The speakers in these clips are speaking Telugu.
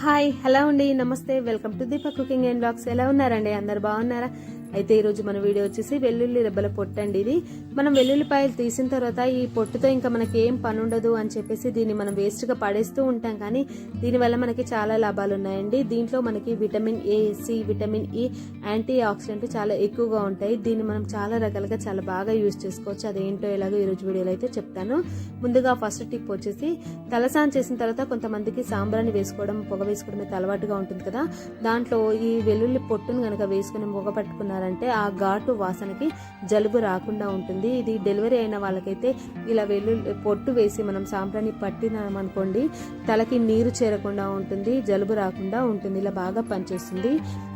హాయ్ హలో అండి నమస్తే welcome to Deepak cooking and blogs ఎలా ఉన్నారండి? అందరు బాగున్నారా? అయితే ఈరోజు మన వీడియో వచ్చేసి వెల్లుల్లి రెబ్బల పొట్టు అండి ఇది. మనం వెల్లుల్లిపాయలు తీసిన తర్వాత ఈ పొట్టుతో ఇంకా మనకి ఏం పని ఉండదు అని చెప్పేసి దీన్ని మనం వేస్ట్గా పడేస్తూ ఉంటాం కానీ దీనివల్ల మనకి చాలా లాభాలు ఉన్నాయండి. దీంట్లో మనకి vitamin A C vitamin E antioxidant చాలా ఎక్కువగా ఉంటాయి. దీన్ని మనం చాలా రకాలుగా చాలా బాగా యూజ్ చేసుకోవచ్చు. అదేంటో ఎలాగో ఈరోజు వీడియోలో అయితే చెప్తాను. ముందుగా ఫస్ట్ టిప్ వచ్చేసి తలసాన్ చేసిన తర్వాత కొంతమందికి సాంబ్రాన్ని వేసుకోవడం పొగ వేసుకోవడం అయితే అలవాటుగా ఉంటుంది కదా. దాంట్లో ఈ వెల్లుల్లి పొట్టును కనుక వేసుకుని పొగ పట్టుకున్నారు పట్టుకున్నారంటే ఆ ఘాటు వాసనకి జలుబు రాకుండా ఉంటుంది. ఇది డెలివరీ అయిన వాళ్ళకైతే ఇలా వెల్లుల్లి పొట్టు వేసి మనం సాంప్రాన్ని పట్టినామనుకోండి తలకి నీరు చేరకుండా ఉంటుంది జలుబు రాకుండా ఉంటుంది ఇలా బాగా పనిచేస్తుంది.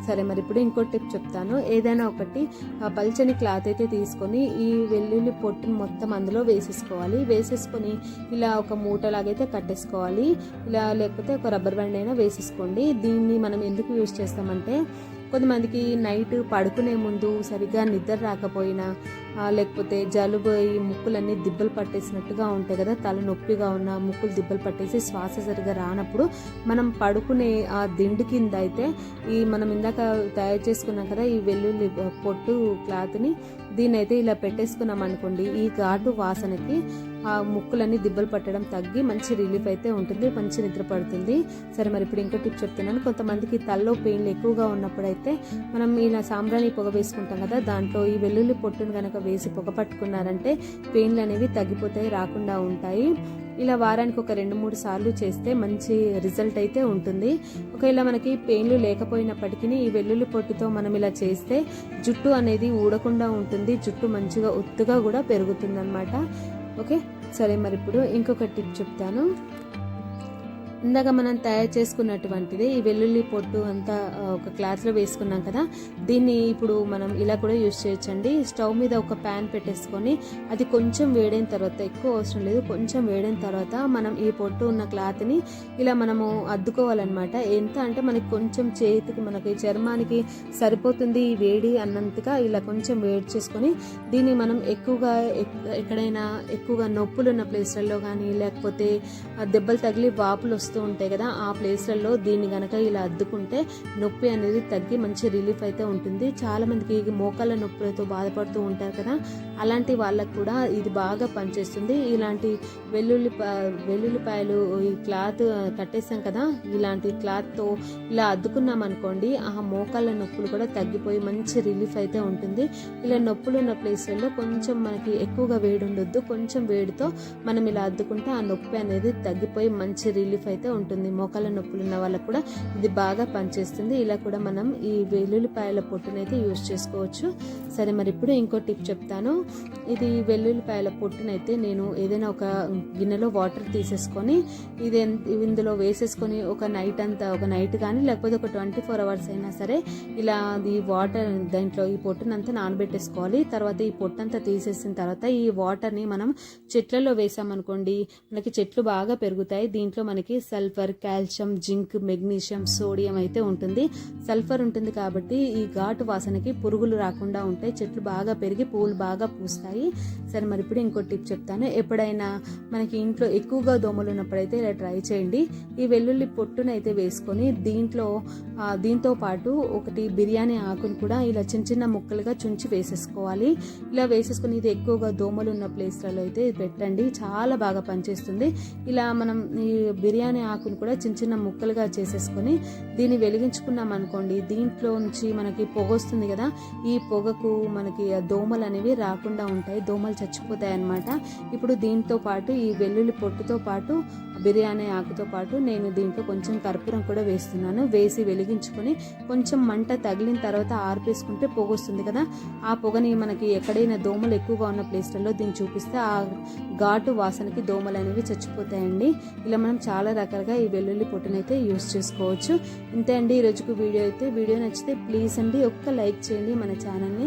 సరే మరి ఇప్పుడు ఇంకో టిప్ చెప్తాను. ఏదైనా ఒకటి ఆ పల్చని క్లాత్ అయితే తీసుకొని ఈ వెల్లుల్లి పొట్టును మొత్తం అందులో వేసేసుకోవాలి. వేసేసుకొని ఇలా ఒక మూటలాగైతే కట్టేసుకోవాలి. ఇలా లేకపోతే ఒక రబ్బర్ బ్యాండ్ అయినా వేసేసుకోండి. దీన్ని మనం ఎందుకు యూజ్ చేస్తామంటే కొంతమందికి నైట్ పడుకునే ముందు సరిగ్గా నిద్ర రాకపోయినా లేకపోతే జలుబు ఈ ముక్కులన్నీ దిబ్బలు పట్టేసినట్టుగా ఉంటాయి కదా తల నొప్పిగా ఉన్న ముక్కులు దిబ్బలు పట్టేసి శ్వాస సరిగ్గా రానప్పుడు మనం పడుకునే ఆ దిండు కింద అయితే ఈ మనం ఇందాక తయారు చేసుకున్నాం కదా ఈ వెల్లుల్లి పొట్టు క్లాత్ని దీన్ని అయితే ఇలా పెట్టేసుకున్నాం అనుకోండి ఈ ఘాటు వాసనకి ఆ ముక్కులన్నీ దిబ్బలు పట్టడం తగ్గి మంచి రిలీఫ్ అయితే ఉంటుంది మంచి నిద్ర పడుతుంది. సరే మరి ఇప్పుడు ఇంకో టిప్ చెప్తున్నాను కొంతమందికి తల్లో పెయిన్లు ఎక్కువగా ఉన్నప్పుడైతే మనం ఇలా సాంబ్రాణి పొగ వేసుకుంటాం కదా దాంట్లో ఈ వెల్లుల్లి పొట్టును కనుక వేసి పొగ పట్టుకున్నారంటే పెయిన్లు అనేవి తగ్గిపోతాయి రాకుండా ఉంటాయి. ఇలా వారానికి ఒక రెండు మూడు సార్లు చేస్తే మంచి రిజల్ట్ అయితే ఉంటుంది. ఒకవేళ మనకి పెయిన్లు లేకపోయినప్పటికీ ఈ వెల్లుల్లి పొట్టుతో మనం ఇలా చేస్తే జుట్టు అనేది ఊడకుండా ఉంటుంది జుట్టు మంచిగా ఒత్తుగా కూడా పెరుగుతుంది ఓకే? సరే మరి ఇప్పుడు ఇంకొక టిప్ చెప్తాను. ఇందాక మనం తయారు చేసుకున్నటువంటిది ఈ వెల్లుల్లి పొట్టు అంతా ఒక క్లాత్లో వేసుకున్నాం కదా. దీన్ని ఇప్పుడు మనం ఇలా కూడా యూజ్ చేయొచ్చండి. స్టవ్ మీద ఒక ప్యాన్ పెట్టేసుకొని అది కొంచెం వేడైన తర్వాత ఎక్కువ అవసరం లేదు కొంచెం వేడైన తర్వాత మనం ఈ పొట్టు ఉన్న క్లాత్ని ఇలా మనము అద్దుకోవాలన్నమాట. ఎంత అంటే మనకి కొంచెం చేతికి మనకి చర్మానికి సరిపోతుంది ఈ వేడి అన్నంతగా ఇలా కొంచెం వేడి చేసుకొని దీన్ని మనం ఎక్కువగా ఎక్- ఎక్కడైనా ఎక్కువగా నొప్పులు ఉన్న ప్లేస్లలో కానీ లేకపోతే దెబ్బలు తగిలి వాపులు వస్తూ ఉంటాయి కదా ఆ ప్లేస్లలో దీన్ని గనక ఇలా అద్దుకుంటే నొప్పి అనేది తగ్గి మంచి రిలీఫ్ అయితే ఉంటుంది. చాలామందికి మోకాళ్ళ నొప్పులతో బాధపడుతూ ఉంటారు కదా అలాంటి వాళ్ళకు కూడా ఇది బాగా పనిచేస్తుంది. ఇలాంటి వెల్లుల్లి వెల్లుల్లిపాయలు ఈ క్లాత్ కట్టేసాం కదా ఇలాంటి క్లాత్తో ఇలా అద్దుకున్నాం అనుకోండి ఆ మోకాళ్ళ నొప్పులు కూడా తగ్గిపోయి మంచి రిలీఫ్ అయితే ఉంటుంది. ఇలా నొప్పులు ఉన్న ప్లేస్లలో కొంచెం మనకి ఎక్కువగా వేడి ఉండొద్దు. కొంచెం వేడితో మనం ఇలా అద్దుకుంటే ఆ నొప్పి అనేది తగ్గిపోయి మంచి రిలీఫ్ అయితే ఉంటుంది మోకాళ్ళ నొప్పులు ఉన్న వాళ్ళకు కూడా ఇది బాగా పనిచేస్తుంది. ఇలా కూడా మనం ఈ వెల్లుల్లిపాయల పొట్టునైతే యూజ్ చేసుకోవచ్చు. సరే మరి ఇప్పుడు ఇంకో టిప్ చెప్తాను. ఇది వెల్లుల్లిపాయల పొట్టునైతే నేను ఏదైనా ఒక గిన్నెలో వాటర్ తీసేసుకొని ఇది ఇందులో వేసేసుకొని ఒక నైట్ అంతా ఒక నైట్ కానీ లేకపోతే ఒక ట్వంటీ ఫోర్ అవర్స్ అయినా సరే ఇలా ఈ వాటర్ దాంట్లో ఈ పొట్టునంతా నానబెట్టేసుకోవాలి. తర్వాత ఈ పొట్టంతా తీసేసిన తర్వాత ఈ వాటర్ని మనం చెట్లలో వేసామనుకోండి మనకి చెట్లు బాగా పెరుగుతాయి. దీంట్లో మనకి sulphur calcium zinc magnesium sodium అయితే ఉంటుంది. సల్ఫర్ ఉంటుంది కాబట్టి ఈ ఘాటు వాసనకి పురుగులు రాకుండా ఉంటాయి. చెట్లు బాగా పెరిగి పువ్వులు బాగా పూస్తాయి. సరే మరి ఇప్పుడు ఇంకో టిప్ చెప్తాను. ఎప్పుడైనా మనకి ఇంట్లో ఎక్కువగా దోమలు ఉన్నప్పుడైతే ఇలా ట్రై చేయండి. ఈ వెల్లుల్లి పొట్టునైతే వేసుకొని దీంట్లో దీంతో పాటు ఒకటి బిర్యానీ ఆకును కూడా ఇలా చిన్న చిన్న ముక్కలుగా చుంచి వేసేసుకోవాలి. ఇలా వేసేసుకొని ఇది ఎక్కువగా దోమలు ఉన్న ప్లేస్లలో అయితే పెట్టండి. చాలా బాగా పనిచేస్తుంది. ఇలా మనం ఈ బిర్యానీ ఆకును కూడా చిన్న చిన్న ముక్కలుగా చేసేసుకొని దీన్ని వెలిగించుకున్నాం అనుకోండి దీంట్లో నుంచి మనకి పొగ వస్తుంది కదా ఈ పొగకు మనకి దోమలు అనేవి రాకుండా ఉంటాయి దోమలు చచ్చిపోతాయి అన్నమాట. ఇప్పుడు దీంతో పాటు ఈ వెల్లుల్లి పొట్టుతో పాటు బిర్యానీ ఆకుతో పాటు నేను దీంట్లో కొంచెం కర్పూరం కూడా వేస్తున్నాను. వేసి వెలిగించుకొని కొంచెం మంట తగిలిన తర్వాత ఆర్పేసుకుంటే పొగ వస్తుంది కదా. ఆ పొగని మనకి ఎక్కడైనా దోమలు ఎక్కువగా ఉన్న ప్లేస్లలో దీన్ని చూపిస్తే ఆ ఘాటు వాసనకి దోమలు అనేవి చచ్చిపోతాయండి. ఇలా మనం చాలా రకాలుగా ఈ వెల్లుల్లి పొట్టునైతే యూస్ చేసుకోవచ్చు. ఇంతే అండి ఈ వీడియో అయితే. వీడియో నచ్చితే ప్లీజ్ అండి ఒక్క లైక్ చేయండి మన ఛానల్ని.